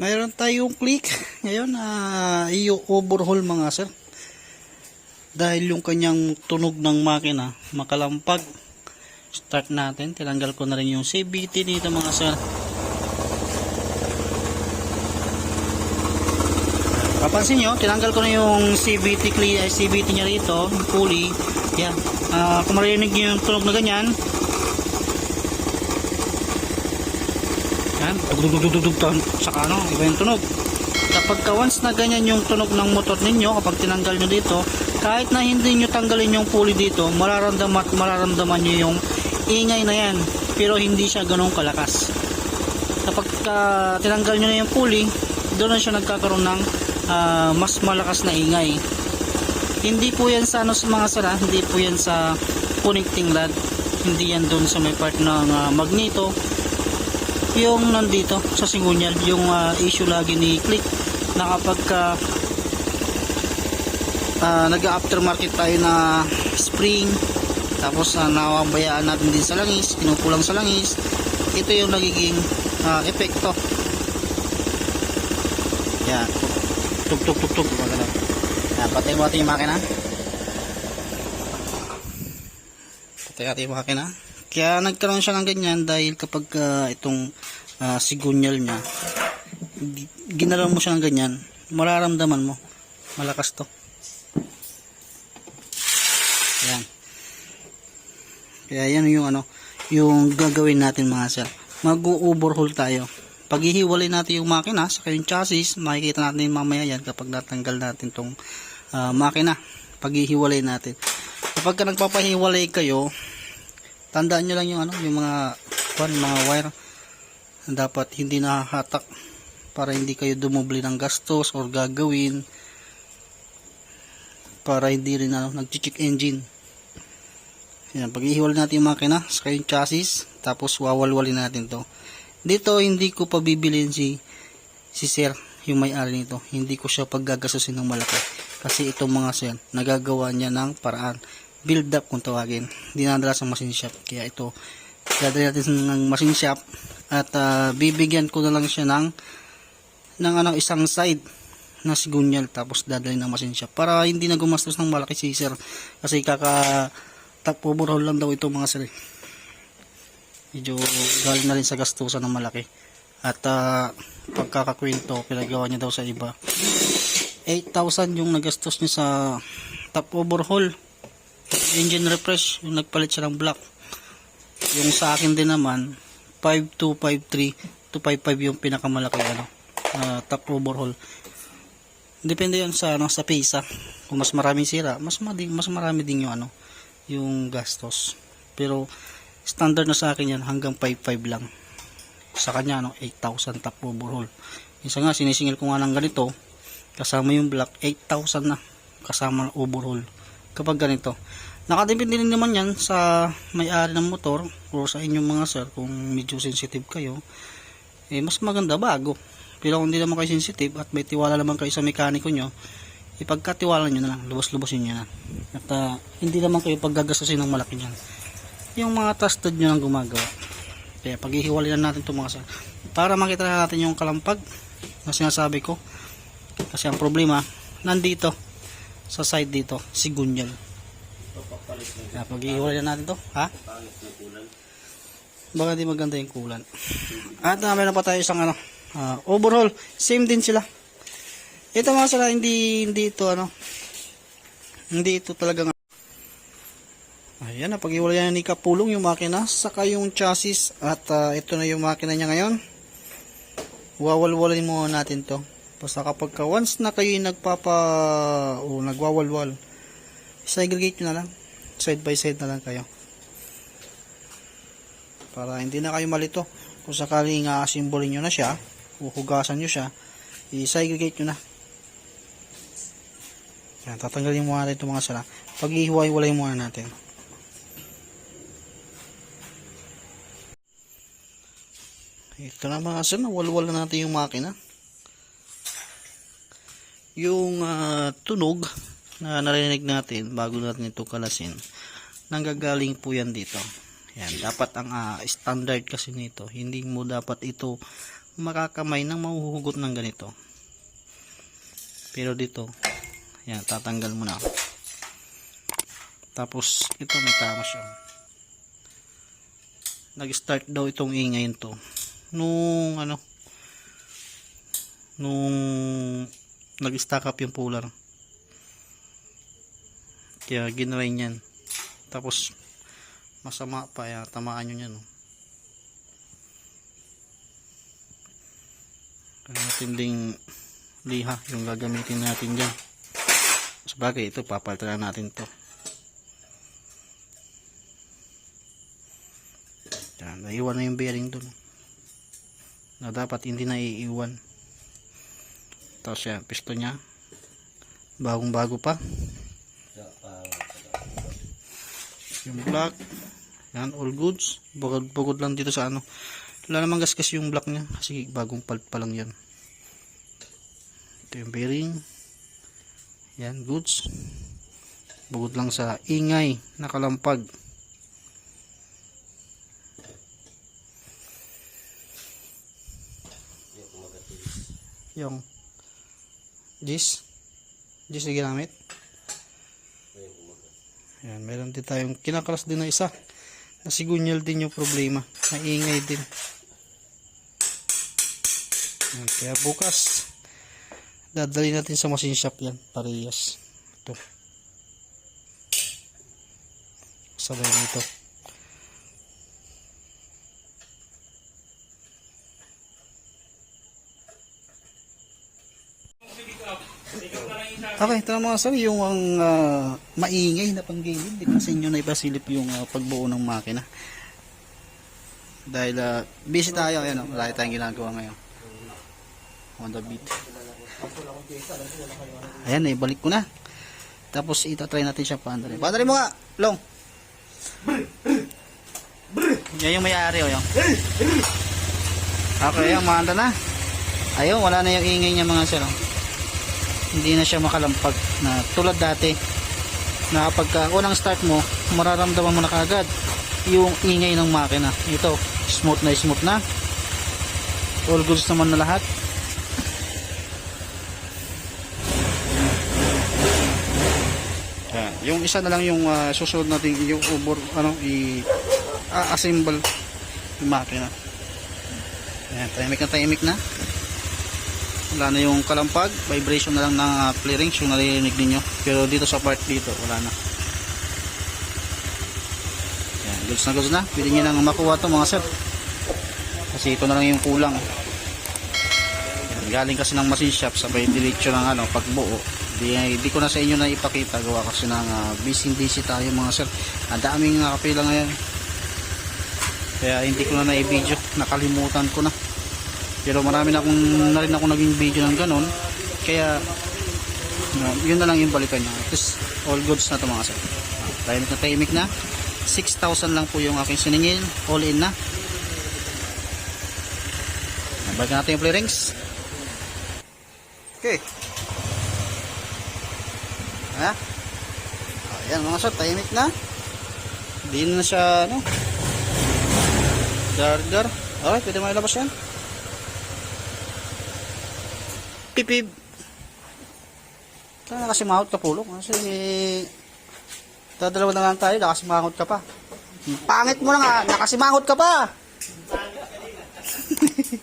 Mayroon tayong click ngayon na i-overhaul mga sir. Dahil yung kanyang tunog ng makina makalampag. Start natin. Tinanggal ko na rin yung CVT dito mga sir. Papansin nyo, tinanggal ko na yung CVT, CVT niya rito, pulley. Yan. Ah, kung marinig nyo yung tunog na ganyan, Yan, dugdugdugdugdug saka ano, iba yung tunog. Kapag ka once na ganyan yung tunog ng motor ninyo, kapag tinanggal nyo dito, kahit na hindi nyo tanggalin yung pulley dito, mararamdaman, mararamdaman nyo yung ingay na yan. Pero hindi siya ganun kalakas. Kapag ka tinanggal nyo na yung pulley, doon na siya nagkakaroon ng ah, mas malakas na ingay. Hindi po yan sa ano sa mga sara, hindi po yan sa connecting rod. Hindi yan doon sa may part ng ah, magneto yung nandito sa singunyal yung ah, issue lagi ni click na kapag ka ah, nag-aftermarket tayo na spring tapos uh, nawabayaan natin din sa langis kinukulang sa langis ito yung nagiging ah, epekto. Yan. Tug tug Wala na. yan patay mo natin yung makina. Patay natin yung makina kaya nagkaroon siya ng ganyan dahil kapag ah, itong ah, sigunyal niya, gi- ginalaw mo siya ng ganyan, mararamdaman mo. Malakas to. Yan. Kaya yan yung ano, yung gagawin natin mga sir. Mag-overhaul tayo. Pag ihiwalay natin yung makina sa yung chassis, makikita natin mamaya yan kapag natanggal natin tong ah, makina. Pag ihiwalay natin. Kapag ka nagpapahiwalay kayo, tandaan nyo lang yung ano, yung mga kwan, mga wire dapat hindi nahahatak para hindi kayo dumubli ng gastos or gagawin para hindi rin ano, nag-check engine. Yan, pag ihiwalay natin yung makina sa yung chassis, tapos wawalwalin natin to. Dito, hindi ko pa bibilin si, si sir, yung may-ari nito. Hindi ko siya paggagasusin ng malaki. Kasi itong mga sir, nagagawa niya ng paraan. Build up kung tawagin. Dinadala sa machine shop. Kaya ito, dadali natin ng machine shop. At ah, bibigyan ko na lang siya ng ng ano isang side na sigunyal tapos dadali ng machine shop. Para hindi na gumastos ng malaki si sir. Kasi kaka top overhaul lang daw ito mga sir. Medyo galing na rin sa gastusan ng malaki. At ah, pagkakakwento pinagawa niya daw sa iba. 8,000 yung nagastos niya sa top overhaul engine refresh yung nagpalit siya ng block yung sa akin din naman 5253 to 55 yung pinakamalaki ano ah, top overhaul depende yan sa ano sa pisa kung mas maraming sira mas madi, mas marami din yung ano yung gastos. Pero standard na sa akin yan hanggang 55 lang. Sa kanya ano 8,000 top overhaul isa nga sinisingil ko nga ng ganito kasama yung black 8,000 na kasama ng overhaul kapag ganito nakadepende rin naman yan sa may-ari ng motor o sa inyong mga sir kung medyo sensitive kayo. Eh mas maganda bago. Pero kung hindi naman kayo sensitive at may tiwala naman kayo sa mekaniko nyo ipagkatiwala nyo na lang. Lubos-lubosin nyo na. At ah, hindi naman kayo paggagastusin ng malaki nyan yung mga trusted nyo lang gumagawa. Kaya paghihiwalay na natin itong mga sir. Para makita na natin yung kalampag na sinasabi ko. Kasi ang problema nandito sa side dito sigunyal kaya paghihiwalay na natin to ha? Baka di maganda yung kulan. At uh, meron pa tayo isang ano ah, overhaul. Same din sila. Ito mga sila hindi hindi ito ano hindi ito talagang ayan na paghiwalay na ni Kapulong yung makina saka yung chassis at ah, ito na yung makina niya ngayon. Wawalwalin muna natin to. Basta kapag ka once na kayo nagpapa o nagwawalwal segregate nyo na lang side by side na lang kayo. Para hindi na kayo malito. Kung sakaling uh, simbolin nyo na siya o hugasan nyo siya i-segregate nyo na. Yan, tatanggalin muna natin itong mga sala. Pag ihiwa-hiwalay muna natin. Ito na mga sir nawalwal na natin yung makina. Yung ah, tunog na narinig natin bago natin ito kalasin nanggagaling po yan dito yan dapat ang ah, standard kasi nito hindi mo dapat ito makakamay nang mahuhugot ng ganito. Pero dito, yan, tatanggal mo na. Tapos, ito may tama siya. Nag-start daw itong ingayin to. Nung, ano, nung nag-stack up yung puller. Kaya ginawin yan. Tapos, masama pa, yan, tamaan nyo yan. Oh. Kaya matinding liha yung gagamitin natin dyan. Sabagay, ito, papalitan na natin to. Yan, naiwan na yung bearing dun. Na dapat hindi na iiwan. Tapos yan, piston niya. Bagong bago pa. Yung black. Yan, all goods. Bugod, bugod lang dito sa ano. Wala namang gasgas yung black niya. Kasi bagong palt pa lang yan. Ito yung bearing. Yan, goods. Bugod lang sa ingay. Nakalampag. Yung Gis. Gis na ginamit. Yan, meron din tayong kinakalas din na isa. Nasigunyal din yung problema. Naingay din. Yan, kaya bukas dadali natin sa machine shop yan. Parehas. Ito. Sabay nito. Okay, ito na mga sir, yung ang ah, maingay na panggilid. Di kasi inyo na ipasilip yung ah, pagbuo ng makina. Dahil ah, busy tayo, ayan, oh, wala tayong ginagawa ngayon. On the beat. Ayan, ibalik ko na. Tapos itatry natin siya paandari. Paandari mo nga, Long. Yan yung may-ari, oh, yung. Okay, yung maanda na. Ayun, wala na yung ingay niya mga sir. oh hindi na siya makalampag na tulad dati na kapag ka unang start mo mararamdaman mo na kagad yung ingay ng makina. Ito smooth na smooth na. All goods naman na lahat. Yung isa na lang yung ah, susunod natin yung ubor ano i assemble yung makina. Yan, tahimik na tahimik na wala na yung kalampag. Vibration na lang ng uh, clearings yung naririnig ninyo. Pero dito sa part dito wala na. Yan goods na goods na. Pwede nyo nang makuha to mga sir. Kasi ito na lang yung kulang. Yan, galing kasi ng machine shop sabay diretso ng ano pagbuo. Di, di ko na sa inyo na ipakita. Gawa kasi ng uh, busy busy tayo mga sir. Ang daming uh, kapila ngayon. Kaya hindi ko na na-video. Nakalimutan ko na pero marami na akong na rin ako naging video ng ganon kaya yun na lang yung balikan nyo tapos all goods na to mga sir. Tahimik na tahimik na. 6,000 lang po yung aking siningil. All in na. Balikan natin yung play rings. Okay. Ha ayan mga sir tahimik na. Hindi na siya ano dar dar okay pwede mo ilabas yan pipib Kaya nakasimahot ka pulok kasi dadalawa na lang tayo nakasimahot ka pa. Pangit mo na nga nakasimahot ka pa